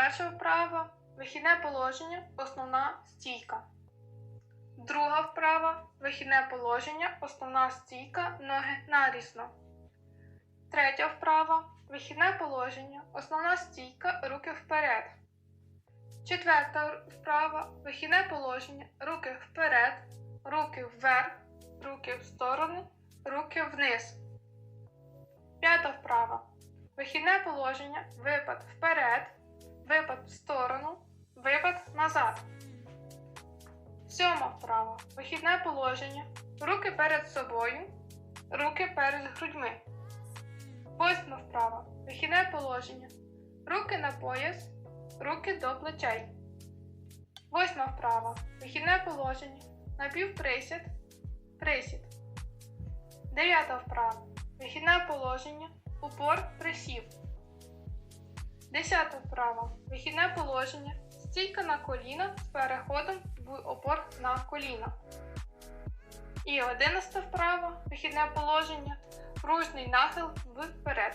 Перша вправа вихідне положення, основна стійка. Друга вправа вихідне положення, основна стійка, ноги нарісно. Третя вправа вихідне положення, основна стійка, руки вперед. Четверта вправа вихідне положення, руки вперед, руки вверх, руки в сторони, руки вниз. П'ята вправа. Вихідне положення, випад вперед, в сторону, випад назад. Сьома вправа. Вихідне положення. Руки перед собою, руки перед грудьми. Восьма вправа. Вихідне положення. Руки на пояс, руки до плечей. Восьма вправа. Вихідне положення. Напівприсід, присід. Дев'ята вправа. Вихідне положення. Упор присів. Десята вправа. Вихідне положення. Стійка на коліна з переходом в опор на коліна. І одинадцята вправа. Вихідне положення. Пружний нахил вперед.